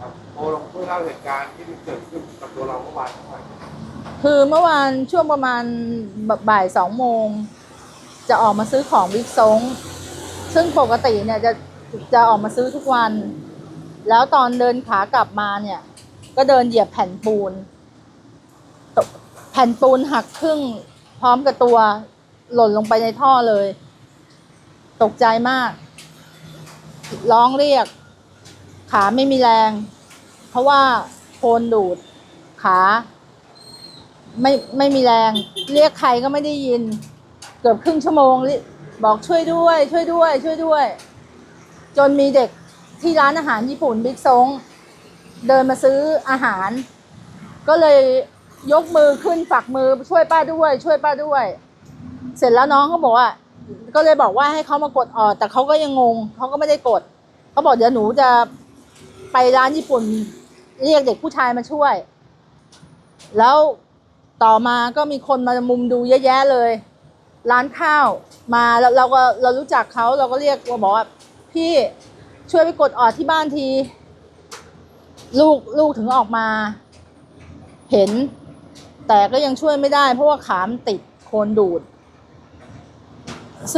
ครับโอลองช่วยเล่าเหตุการณ์ที่เกิดขึ้นกับตัวเราเมื่อวานหน่อยคือเมื่อวานช่วงประมาณบ่ายสองโมง จะออกมาซื้อของบิ๊กซงซึ่งปกติเนี่ยจะจะออกมาซื้อทุกวัน แล้วตอนเดินขากลับมาเนี่ย ก็เดินเหยียบแผ่นปูน แผ่นปูนหักครึ่ง พร้อมกับตัวหล่นลงไปในท่อเลย ตกใจมาก ร้องเรียก ขาไม่มีแรง เพราะว่าโคนดูด ขา ไม่ไม่มีแรง เรียกใครก็ไม่ได้ยิน เกือบครึ่งชั่วโมงเรียบอกช่วยด้วย ช่วยด้วย ช่วยด้วย จนมีเด็กที่ร้านอาหารญี่ปุ่นบิ๊กซงเดินมาซื้ออาหาร ก็เลยยกมือขึ้นฝักมือช่วยป้าด้วย ช่วยป้าด้วย เสร็จแล้วน้องเขาบอกว่า ก็เลยบอกว่าให้เขามากดออดแต่เขาก็ยังงงเขาก็ไม่ได้กดเขาบอกเดี๋ยวหนูจะ ไปร้านญี่ปุ่น เรียกเด็กผู้ชายมาช่วย แล้วต่อมาก็มีคนมามุมดูเยอะแยะเลย ร้านข้าวมาแล้วเราก็เรารู้จักเขาเราก็เรียกว่าบอกว่าพี่ช่วยไปกดออดที่บ้านที ลูกลูกถึงออกมา เห็น แต่ก็ยังช่วยไม่ได้ เพราะว่าขามติดโคนดูด